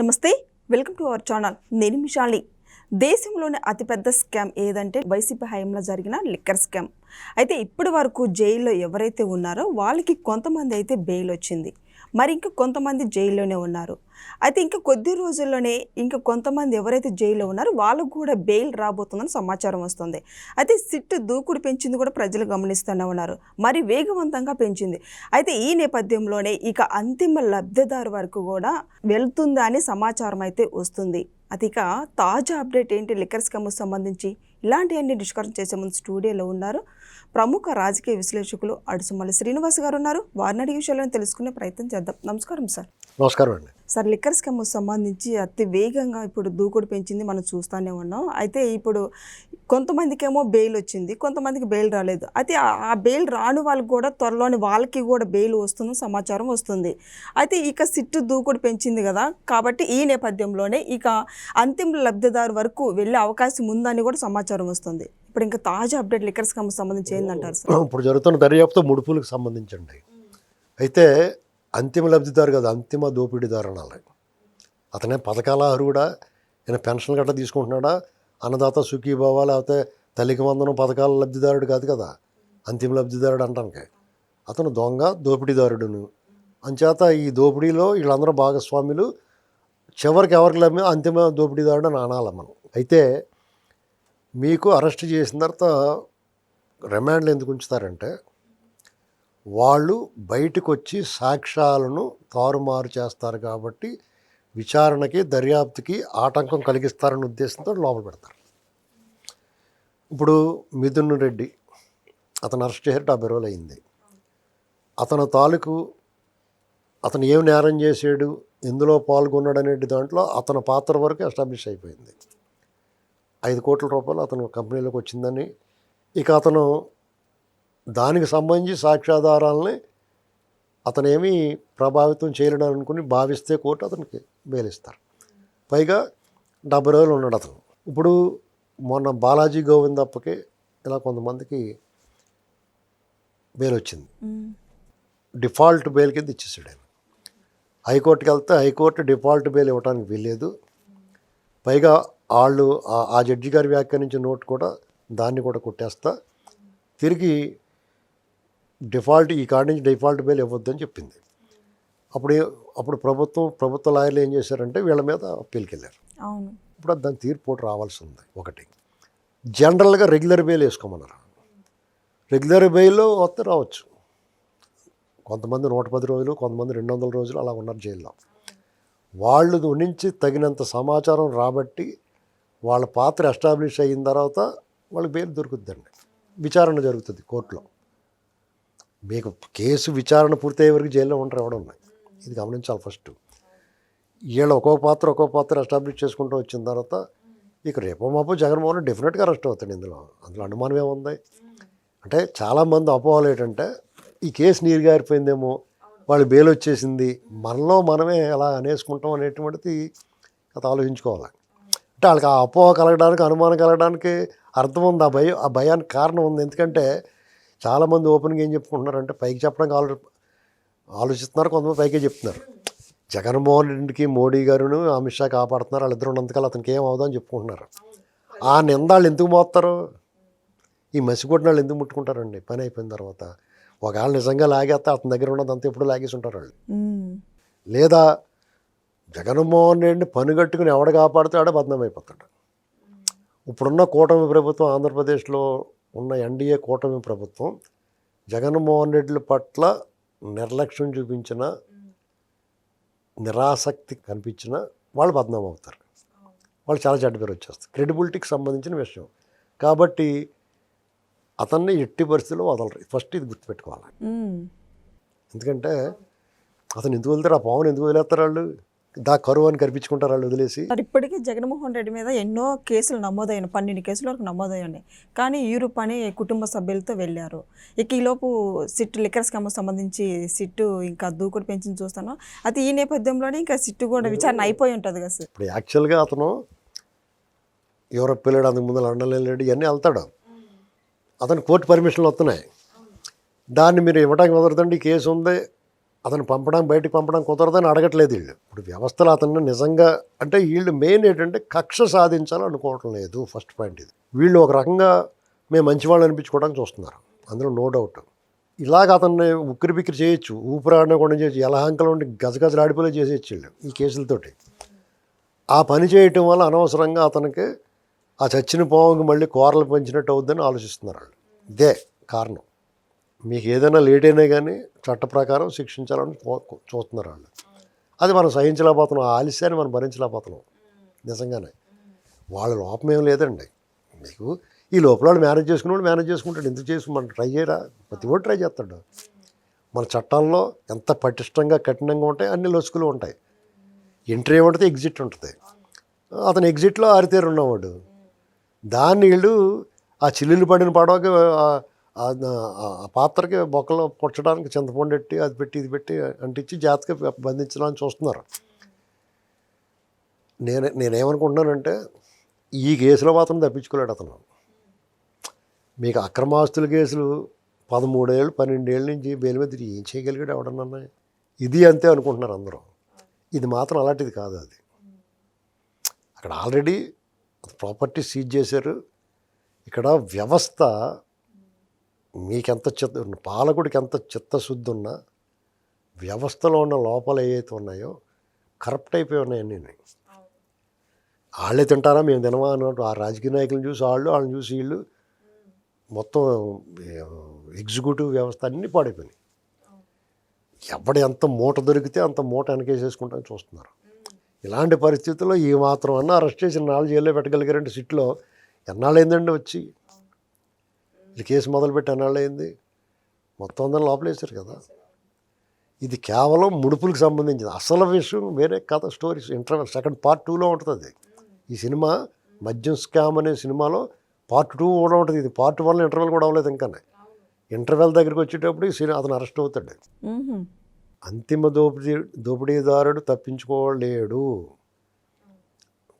నమస్తే welcome to our channel. నేను మిషాలి. దేశంలోని అతిపెద్ద స్కామ్ ఏదంటే వైసీపీ హయాంలో జరిగిన లిక్కర్ స్కామ్. అయితే ఇప్పటి వరకు జైల్లో ఎవరైతే ఉన్నారో వాళ్ళకి కొంతమంది అయితే బెయిల్ వచ్చింది. మరి ఇంకా కొంతమంది జైల్లోనే ఉన్నారు. అయితే ఇంకా కొద్ది రోజుల్లోనే ఇంకా కొంతమంది ఎవరైతే జైల్లో ఉన్నారో వాళ్ళకు కూడా బెయిల్ రాబోతుందని సమాచారం వస్తుంది. అయితే సిట్ దూకుడు పెంచింది కూడా ప్రజలు గమనిస్తూనే ఉన్నారు. మరి వేగవంతంగా పెంచింది. అయితే ఈ నేపథ్యంలోనే ఇక అంతిమ లబ్ధిదారు వరకు కూడా వెళ్తుందా అని సమాచారం అయితే వస్తుంది. అది ఇక తాజా అప్డేట్ ఏంటి? లిక్కర్ స్కామ్కు సంబంధించి ఇలాంటివన్నీ డిస్కషన్ చేసే ముందు స్టూడియోలో ఉన్నారు. ప్రముఖ రాజకీయ విశ్లేషకులు అడుసుమల్లి శ్రీనివాస్ గారు ఉన్నారు వారిని అడిగే విషయాలను తెలుసుకునే ప్రయత్నం చేద్దాం. నమస్కారం సార్. నమస్కారం అండి. సార్ లిక్కర్ స్కామ్ సంబంధించి అతి వేగంగా ఇప్పుడు దూకుడు పెంచింది మనం చూస్తూనే ఉన్నాం. అయితే ఇప్పుడు కొంతమందికేమో బెయిల్ వచ్చింది కొంతమందికి బెయిల్ రాలేదు. అయితే ఆ- ఆ బెయిల్ రాని వాళ్ళకి కూడా త్వరలోని వాళ్ళకి కూడా బెయిల్ వస్తుంది సమాచారం వస్తుంది. అయితే ఇక సిట్టు దూకుడు పెంచింది కదా కాబట్టి ఈ నేపథ్యంలోనే ఇక అంతిమ లబ్ధిదారు వరకు వెళ్ళే అవకాశం ఉందని కూడా సమాచారం వస్తుంది. ఇప్పుడు ఇంకా తాజా అప్డేట్ లిక్కర్స్ స్కామ్ సంబంధించి ఏంటంటారు సార్? ఇప్పుడు జరుగుతున్న దర్యాప్తు ముడుపులకు సంబంధించండి. అయితే అంతిమ లబ్ధిదారు కదా అంతిమ దోపిడీదారు అనాలి అతనే పథకాల అర్హుడా ఈయన పెన్షన్ గట్రా తీసుకుంటున్నాడా అన్నదాత సుఖీభావ లేకపోతే తల్లికి వందనం పథకాల లబ్ధిదారుడు కాదు కదా అంతిమ లబ్ధిదారుడు అంటానికి అతను దొంగ దోపిడీదారుడును. అంచేత ఈ దోపిడీలో వీళ్ళందరూ భాగస్వాములు చివరికి ఎవరికి లభ్యం అంతిమ దోపిడీదారుడు అని అనాలి మనం. అయితే మీకు అరెస్ట్ చేసిన తర్వాత రిమాండ్లు ఎందుకు ఉంచుతారంటే వాళ్ళు బయటకు వచ్చి సాక్ష్యాలను తారుమారు చేస్తారు కాబట్టి విచారణకి దర్యాప్తుకి ఆటంకం కలిగిస్తారనే ఉద్దేశంతో లోపల పెడతారు. ఇప్పుడు మిథున్ రెడ్డి అతను అరెస్ట్ చేసి డెబ్బై రోజులు అయింది. అతను తాలూకు అతను ఏం నేరం చేశాడు ఎందులో పాల్గొన్నాడు అనే దాంట్లో అతని పాత్ర వరకు ఎస్టాబ్లిష్ అయిపోయింది. ఐదు కోట్ల రూపాయలు అతను కంపెనీలోకి వచ్చిందని. ఇక అతను దానికి సంబంధించి సాక్ష్యాధారాలని అతను ఏమీ ప్రభావితం చేయలేడు అనుకుని భావిస్తే కోర్టు అతనికి బెయిలిస్తారు పైగా డెబ్బై రోజులు ఉన్నాడు అతను. ఇప్పుడు మొన్న బాలాజీ గోవిందప్పకి ఇలా కొంతమందికి బెయిల్ వచ్చింది. డిఫాల్ట్ బెయిల్ కింద ఇచ్చేసాడు ఆయన. హైకోర్టుకి వెళ్తే హైకోర్టు డిఫాల్ట్ బెయిల్ ఇవ్వడానికి వీల్లేదు. పైగా వాళ్ళు ఆ- ఆ జడ్జి గారి వ్యాఖ్యానించిన నోట్ కూడా దాన్ని కూడా కొట్టేస్తా. తిరిగి డిఫాల్ట్ ఈ కాడి నుంచి డిఫాల్ట్ బెయిల్ ఇవ్వద్దని చెప్పింది. అప్పుడు అప్పుడు ప్రభుత్వం ప్రభుత్వ లాయర్లు ఏం చేశారంటే వీళ్ళ మీద అప్పీల్కి వెళ్ళారు ఇప్పుడు దాని తీర్పు రావాల్సి ఉంది ఒకటి. జనరల్గా రెగ్యులర్ బెయిల్ వేసుకోమన్నారు. రెగ్యులర్ బెయిల్లో వస్తే రావచ్చు. కొంతమంది నూట పది రోజులు కొంతమంది రెండు వందల రోజులు అలా ఉన్నారు జైల్లో. వాళ్ళు నుంచి తగినంత సమాచారం రాబట్టి వాళ్ళ పాత్ర ఎస్టాబ్లిష్ అయిన తర్వాత వాళ్ళకి బెయిల్ దొరుకుతుందండి. విచారణ జరుగుతుంది కోర్టులో. మీకు కేసు విచారణ పూర్తయ్యే వరకు జైల్లో ఉంటారు ఎవడం ఉన్నాయి. ఇది గమనించాలి ఫస్ట్. వీళ్ళు ఒక్కొక్క పాత్ర ఒక్కొక్క పాత్ర ఎస్టాబ్లిష్ చేసుకుంటూ వచ్చిన తర్వాత ఇక రేపో మాపో జగన్మోహన్ డెఫినెట్గా అరెస్ట్ అవుతాడు ఇందులో. అందులో అనుమానం ఏముంది అంటే చాలామంది అపోహలు ఏంటంటే ఈ కేసు నీరు గారిపోయిందేమో వాళ్ళు బెయిల్ వచ్చేసింది మనలో మనమే ఎలా అనేసుకుంటాం అనేటువంటిది అది ఆలోచించుకోవాలి. అంటే వాళ్ళకి ఆ అపోహ కలగడానికి అనుమానం కలగడానికి అర్థం ఉంది. ఆ భయం ఆ భయానికి కారణం ఉంది. ఎందుకంటే చాలామంది ఓపెన్గా ఏం చెప్పుకుంటున్నారంటే పైకి చెప్పడానికి ఆలో ఆలోచిస్తున్నారు. కొంతమంది పైకే చెప్తున్నారు. జగన్మోహన్ రెడ్డికి మోడీ గారును అమిత్ షా కాపాడుతున్నారు. వాళ్ళిద్దరు ఉన్నంతకాలం అతనికి ఏం అవుదని చెప్పుకుంటున్నారు. ఆ నిందాళ్ళు ఎందుకు మోస్తారు? ఈ మసిగొట్టిన వాళ్ళు ఎందుకు ముట్టుకుంటారండి? పని అయిపోయిన తర్వాత. ఒకవేళ నిజంగా లాగేస్తే అతని దగ్గర ఉన్నదంతా ఎప్పుడు లాగేసి ఉంటారు వాళ్ళు. లేదా జగన్మోహన్ రెడ్డిని పనిగట్టుకుని ఎవడ కాపాడుతాడో బదనాం అయిపోతాడు. ఇప్పుడున్న కూటమి ప్రభుత్వం ఆంధ్రప్రదేశ్లో ఉన్న ఎన్డీఏ కూటమి ప్రభుత్వం జగన్మోహన్ రెడ్డి పట్ల నిర్లక్ష్యం చూపించిన నిరాసక్తి కనిపించిన వాళ్ళు బదనాం అవుతారు. వాళ్ళు చాలా చెడ్డ పేరు వచ్చేస్తారు క్రెడిబిలిటీకి సంబంధించిన విషయం. కాబట్టి అతన్ని ఎట్టి పరిస్థితుల్లో వదలరు. ఫస్ట్ ఇది గుర్తుపెట్టుకోవాలి. ఎందుకంటే అతను ఎందుకు వెళ్తారు ఆ పావును ఎందుకు వదిలేస్తారు వాళ్ళు? దా కరువు అని కనిపించుకుంటారు వాళ్ళు వదిలేసి. ఇప్పటికీ జగన్మోహన్ రెడ్డి మీద ఎన్నో కేసులు నమోదయ్యాయి పన్నెండు కేసుల వరకు నమోదయ్యాయి కానీ యూరోప్ అని కుటుంబ సభ్యులతో వెళ్ళారు. ఇక ఈలోపు సిట్టు లిక్కర్ స్కామ్ సంబంధించి సిట్టు ఇంకా దూకుడు పెంచింది చూస్తాను. అయితే ఈ నేపథ్యంలోనే ఇంకా సిట్టు కూడా విచారణ అయిపోయి ఉంటుంది కదా సార్. ఇప్పుడు యాక్చువల్గా అతను యూరప్ వెళ్ళాడు అందుకు ముందు లండన్ వెళ్ళాడు ఇవన్నీ వెళ్తాడు. అతను కోర్టు పర్మిషన్లు వస్తున్నాయి. దాన్ని మీరు ఇవ్వడానికి కుదరదండి ఈ కేసు ఉంది. అతను పంపడం బయటికి పంపడం కుదరదని అడగట్లేదు వీళ్ళు. ఇప్పుడు వ్యవస్థలు అతను నిజంగా అంటే వీళ్ళు మెయిన్ ఏంటంటే కక్ష సాధించాలనుకోవటం లేదు ఫస్ట్ పాయింట్ ఇది. వీళ్ళు ఒక రకంగా మేము మంచివాళ్ళు అనిపించుకోవడానికి చూస్తున్నారు. అందులో నో డౌట్. ఇలాగ అతన్ని ఉక్కిరి బిక్కిరి చేయొచ్చు ఊపిరాడకుండా చేయొచ్చు ఎలహంకలు ఉండి గజగజలాడిపోలే చేసేయచ్చు వీళ్ళు ఈ కేసులతోటి. ఆ పని చేయటం వల్ల అనవసరంగా అతనికి ఆ చచ్చిన పావుకి మళ్ళీ కూరలు పెంచినట్టు అవుద్దని ఆలోచిస్తున్నారు వాళ్ళు. ఇదే కారణం. మీకు ఏదైనా లేట్ అయినా కానీ చట్ట ప్రకారం శిక్షించాలని చూస్తున్నారు వాళ్ళు అది మనం సహించలేకపోతున్నాం ఆ ఆలస్యాన్ని మనం భరించలేకపోతున్నాం నిజంగానే. వాళ్ళ లోపం ఏం లేదండి. మీకు ఈ లోపల మేనేజ్ చేసుకున్నాడు మేనేజ్ చేసుకుంటాడు ఎందుకు చేసి మనం ట్రై చేయరా? ప్రతి ఒక్కటి ట్రై చేస్తాడు. మన చట్టాల్లో ఎంత పటిష్టంగా కఠినంగా ఉంటాయి అన్ని లొసుకులు ఉంటాయి. ఎంట్రీ ఉంటుంది ఎగ్జిట్ ఉంటుంది. అతను ఎగ్జిట్లో ఆరితేరు ఉన్నవాడు దాన్ని వీళ్ళు ఆ చిల్లులు పడిన పడవకి ఆ- పాత్రకి బొక్కలో పొచ్చడానికి చింతపండు పెట్టి అది పెట్టి ఇది పెట్టి అంటించి జాగ్రత్తగా బంధించడానికి చూస్తున్నారు. నేను నేనేమనుకుంటున్నానంటే ఈ కేసులో మాత్రం తప్పించుకోలేడు అతను. మీకు అక్రమాస్తుల కేసులు పదమూడేళ్ళు పన్నెండేళ్ళ నుంచి బెయిల్ మీద తిరిగి ఏం చేయగలిగాడు ఎవడన్నా ఇది అంతే అనుకుంటున్నారు అందరూ. ఇది మాత్రం అలాంటిది కాదు అది. అక్కడ ఆల్రెడీ ప్రాపర్టీ సీజ్ చేశారు. ఇక్కడ వ్యవస్థ మీకెంత చిత్త పాలకుడికి ఎంత చిత్తశుద్ధి ఉన్నా వ్యవస్థలో ఉన్న లోపాలు ఏవైతే ఉన్నాయో కరప్ట్ అయిపోయి ఉన్నాయి నేను వాళ్ళే తింటారా? మేము తినమా? అన్నట్టు ఆ రాజకీయ నాయకులను చూసి వాళ్ళు వాళ్ళని చూసి వీళ్ళు మొత్తం ఎగ్జిక్యూటివ్ వ్యవస్థ అన్నీ పాడైపోయినాయి. ఎవడు ఎంత మూట దొరికితే అంత మూట వెనకేసేసుకుంటామని చూస్తున్నారు. ఇలాంటి పరిస్థితుల్లో ఈ మాత్రం అన్న అరెస్ట్ చేసిన నాలుగు జైల్లో పెట్టగలిగారంటే సిట్లో ఎన్నాళ్ళైందండి వచ్చి? ఈ కేసు మొదలుపెట్టి ఎన్నాళ్ళైంది మొత్తం అందరం లోపలేశారు కదా. ఇది కేవలం ముడుపులకు సంబంధించింది. అసలు విషయం వేరే కథ స్టోరీస్ ఇంటర్వెల్ సెకండ్ పార్ట్ టూలో ఉంటుంది ఈ సినిమా మద్యం స్కామ్ అనే సినిమాలో పార్ట్ టూ కూడా ఉంటుంది. ఇది పార్ట్ వన్ ఇంటర్వెల్ కూడా అవ్వలేదు ఇంకా ఇంటర్వెల్ దగ్గరికి వచ్చేటప్పుడు ఈ సినిమా అతను అరెస్ట్ అవుతాడు. అంతిమ దోపిడీ దోపిడీదారుడు తప్పించుకోలేడు.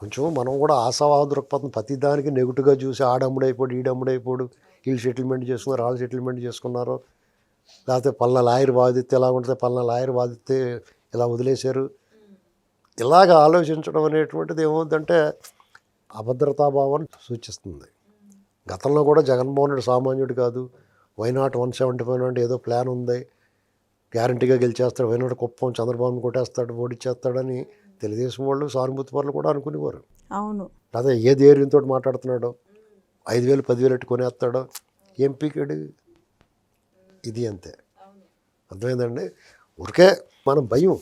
కొంచెం మనం కూడా ఆశావాహ దృక్పథం ప్రతిదానికి నెగిటివ్గా చూసి ఆడమ్ముడైపోడు ఈడమ్ముడైపోడు వీళ్ళు సెటిల్మెంట్ చేసుకున్నారు వాళ్ళు సెటిల్మెంట్ చేసుకున్నారు. లేకపోతే పలానా లాయర్ వాదిస్తే ఎలా ఉంటుంది పలానా లాయర్ వాదిస్తే ఇలా వదిలేశారు? ఇలాగ ఆలోచించడం అనేటువంటిది ఏమవుతుందంటే అభద్రతాభావం సూచిస్తుంది. గతంలో కూడా జగన్మోహన్ రెడ్డి సామాన్యుడు కాదు. వైనాట్ వన్ సెవెంటీ ఫైవ్ అంటే ఏదో ప్లాన్ ఉంది. గ్యారంటీగా గెలిచేస్తాడు వైనాట్ కుప్పం చంద్రబాబుని కొట్టేస్తాడు ఓడిచ్చేస్తాడని తెలుగుదేశం వాళ్ళు సానుభూతి పనులు కూడా అనుకునేవారు. అవును. అదే ఏ ధైర్యంతో మాట్లాడుతున్నాడో. ఐదు వేలు పదివేలు ఎట్టు కొనేస్తాడో? ఏం పీకాడు? ఇది అంతే. అర్థమైందండి? ఊరికే మనం భయం.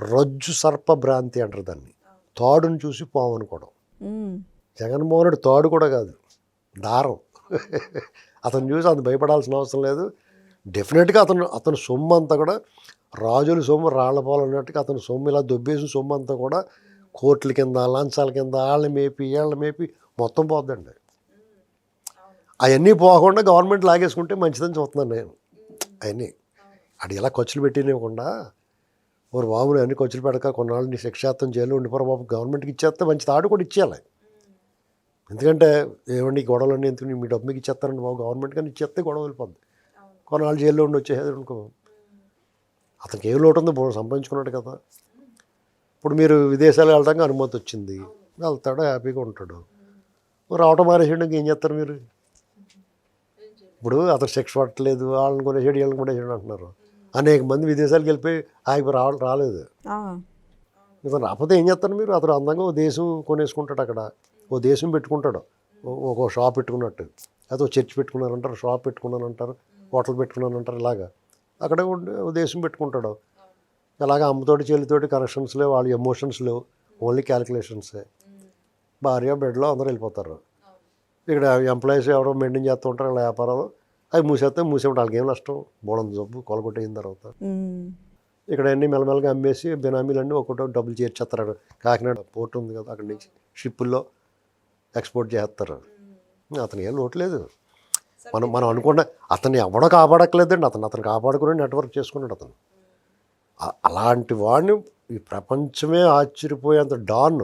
రజ్జు సర్ప భ్రాంతి అంటారు దాన్ని. తాడుని చూసి పాము అనుకోవడం. మ్మ్. జగన్మోహన్ రెడ్డి తాడు కూడా కాదు. దారం. అతను చూసి అంత భయపడాల్సిన అవసరం లేదు. డెఫినెట్గా అతను అతను సొమ్ము అంతా కూడా రాజుల సొమ్ము రాళ్ళపాలు అన్నట్టుగా అతను సొమ్ము ఇలా దొబ్బేసిన సొమ్ము అంతా కూడా కోట్ల కింద లంచాల కింద వాళ్ళని మేపి వీళ్ళని మేపి మొత్తం పోద్దండి. అవన్నీ పోకుండా గవర్నమెంట్ లాగేసుకుంటే మంచిదని చూస్తున్నాను నేను. అవన్నీ. అది ఇలా ఖర్చులు పెట్టినివ్వకుండా ఓరు బాబుని అన్ని ఖర్చులు పెడక కొన్నాళ్ళు నీ శిక్షార్థం జైలు ఉండిపోరా బాబు గవర్నమెంట్కి ఇచ్చేస్తే మంచి తాడు కూడా ఇచ్చేయాలి. ఎందుకంటే ఏమండి గొడవలు గొడవలన్నీ ఎందుకు మీ డబ్బు మీకు ఇచ్చేస్తారండి బాబు గవర్నమెంట్ కానీ ఇచ్చేస్తే గొడవ వెళ్ళిపోద్ది. కొన్నాళ్ళు జైల్లో ఉండి వచ్చేసేది అనుకో. అతనికి ఏం లోటు ఉందో సంపాదించుకున్నాడు కదా. ఇప్పుడు మీరు విదేశాలు వెళ్ళడానికి అనుమతి వచ్చింది. వెళ్తాడు హ్యాపీగా ఉంటాడు. రావటం మానేసేయడానికి ఏం చేస్తారు మీరు? ఇప్పుడు అతను శిక్ష పట్టలేదు వాళ్ళని కొనేసాడు వీళ్ళని కొనేసాడు అంటున్నారు. అనేక మంది విదేశాలకు వెళ్ళిపోయి ఆగి రావడం రాలేదు. ఇతను రాకపోతే ఏం చేస్తారు మీరు? అతను అందంగా ఓ దేశం కొనేసుకుంటాడు అక్కడ. ఓ దేశం పెట్టుకుంటాడు. ఒక షాప్ పెట్టుకున్నట్టు. అయితే ఓ చర్చ్ పెట్టుకున్నారంటారు షాప్ పెట్టుకున్నానంటారు హోటల్ పెట్టుకున్నానంటారు ఇలాగా. అక్కడ ఉండి ఓ దేశం పెట్టుకుంటాడు. అలాగా అమ్మతోటి చెల్లితోటి కనెక్షన్స్ లేవు వాళ్ళ ఎమోషన్స్ లేవు. ఓన్లీ క్యాలిక్యులేషన్సే భార్య బెడ్లో అందరూ వెళ్ళిపోతారు. ఇక్కడ ఎంప్లాయీస్ ఎవరో మెయింటైన్ చేస్తూ ఉంటారు ఇలా వ్యాపారాలు. అవి మూసేస్తే మూసేప్పుడు వాళ్ళకి ఏం నష్టం? బోడంది జబ్బు కొలగొట్టయిన తర్వాత. ఇక్కడ అన్ని మెల్లమెల్లగా అమ్మేసి బినామీలన్నీ ఒక్కొక్కటి డబ్బులు చేర్చేస్తారు కాకినాడ పోర్ట్ ఉంది కదా అక్కడి నుంచి షిప్పుల్లో ఎక్స్పోర్ట్ చేస్తారు. అతను ఏం లోట్లేదు మనం మనం అనుకున్న అతన్ని ఎవడో కాపాడక్కలేదండి అతను అతను కాపాడుకుని నెట్వర్క్ చేసుకున్నాడు అతను. అలాంటి వాడిని ఈ ప్రపంచమే ఆశ్చర్యపోయేంత డాన్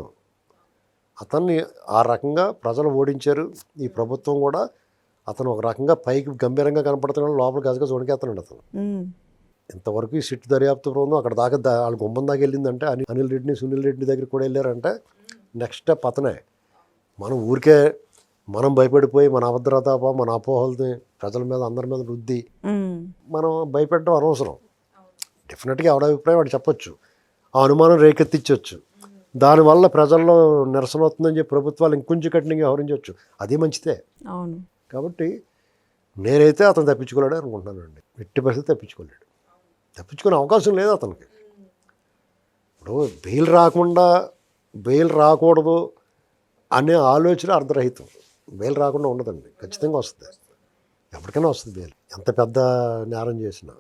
అతన్ని ఆ రకంగా ప్రజలు ఓడించారు. ఈ ప్రభుత్వం కూడా అతను ఒక రకంగా పైకి గంభీరంగా కనపడుతున్నాడు లోపల గజగజ వణికేస్తున్నాడు అతను. ఇంతవరకు ఈ సిట్ దర్యాప్తు బృందం అక్కడ దాకా దా- వాళ్ళ గుమ్మం దాకా వెళ్ళిందంటే అని అనిల్ రెడ్డిని సునీల్ రెడ్డి దగ్గర కూడా వెళ్ళారంటే నెక్స్ట్ స్టెప్ అతనే. మనం ఊరికే మనం భయపడిపోయి మన అభద్రతాప మన అపోహల్ని ప్రజల మీద అందరి మీద ఉమ్, మనం భయపెట్టడం అనవసరం. డెఫినెట్గా ఎవడ అభిప్రాయం వాడు చెప్పొచ్చు. ఆ అనుమానం రేకెత్తించవచ్చు దానివల్ల ప్రజల్లో నిరసన అవుతుందని చెప్పి ప్రభుత్వాలు ఇంకొంచెం కఠినంగా వ్యవహరించవచ్చు. అది మంచిదే అవును. కాబట్టి నేనైతే అతను తప్పించుకోలేడు అనుకుంటున్నానండి. ఎట్టి పరిస్థితి తప్పించుకోలేడు. తప్పించుకునే అవకాశం లేదు అతనికి. ఇప్పుడు బెయిల్ రాకుండా బెయిల్ రాకూడదు అనే ఆలోచన అర్ధరహితం. బెయిల్ రాకుండా ఉండదండి. ఖచ్చితంగా వస్తుంది. ఎప్పటికైనా వస్తుంది బెయిల్. ఎంత పెద్ద నేరం చేసినా.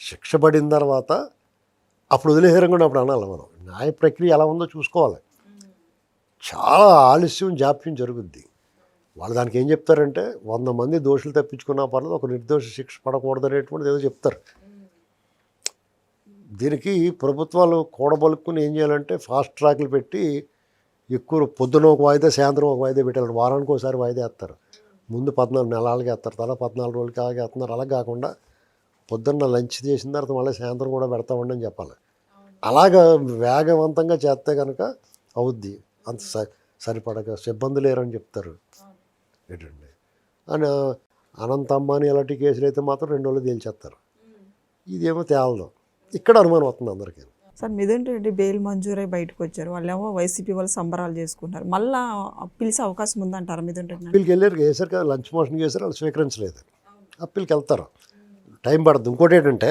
శిక్ష పడిన తర్వాత అప్పుడు వదిలేసారం కూడా అప్పుడు అనాలి మనం. న్యాయ ప్రక్రియ ఎలా ఉందో చూసుకోవాలి. చాలా ఆలస్యం జాప్యం జరుగుద్ది. వాళ్ళు దానికి ఏం చెప్తారంటే వంద మంది దోషులు తప్పించుకున్నా పర్లేదు ఒక నిర్దోష శిక్ష పడకూడదు అనేటువంటిది ఏదో చెప్తారు. దీనికి ప్రభుత్వాలు కూడబలుక్కుని ఏం చేయాలంటే ఫాస్ట్ ట్రాక్లు పెట్టి ఎక్కువ పొద్దున ఒక వాయిదా సాయంత్రం ఒక వాయిదా పెట్టాలి. వారానికి ఒకసారి వాయిదా వేస్తారు. ముందు పద్నాలుగు నెలలకి వేస్తారు. తర్వాత పద్నాలుగు రోజులకి అలాగే వేస్తున్నారు. అలా కాకుండా పొద్దున్న లంచ్ చేసిన తర్వాత మళ్ళీ సాయంత్రం కూడా పెడతామండి అని చెప్పాలి. అలాగా వేగవంతంగా చేస్తే కనుక అవుద్ది. అంత స సరిపడక సిబ్బంది లేరని చెప్తారు. ఏంటండి? అని అనంత అంబానీ అలాంటి కేసులు అయితే మాత్రం రెండు రోజులు తేల్చేస్తారు. ఇదేమో తేలదు. ఇక్కడ అనుమానం వస్తుంది అందరికీ. సార్ మిథున్ రెడ్డి బెయిల్ మంజూరై బయటకు వచ్చారు? వాళ్ళేమో వైసీపీ వాళ్ళు సంబరాలు చేసుకుంటారు మళ్ళా పిలిచే అవకాశం ఉందంటారా? మిథున్ రెడ్డి అప్పీల్కి వెళ్ళారు. వేశారు కదా లంచ్ మోషన్ చేశారు. వాళ్ళు స్వీకరించలేదు. అప్పీల్కి వెళ్తారు. టైం పడుతుంది ఇంకోటి ఏంటంటే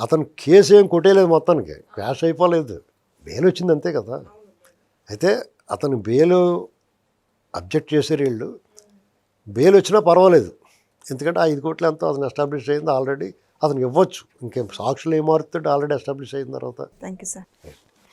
అతను కేసు ఏం కొట్టేయలేదు మొత్తానికి. క్రాష్ అయిపోలేదు. బెయిల్ వచ్చింది అంతే కదా. అయితే అతను బెయిల్ అబ్జెక్ట్ చేశారు వీళ్ళు. బెయిల్ వచ్చినా పర్వాలేదు. ఎందుకంటే ఐదు కోట్లు ఎంతో అతను ఎస్టాబ్లిష్ అయింది ఆల్రెడీ. అతనికి ఇవ్వచ్చు. ఇంకేం సాక్షులు ఏం మారుతుంటే ఆల్రెడీ ఎస్టాబ్లిష్ అయిన తర్వాత. Thank you sir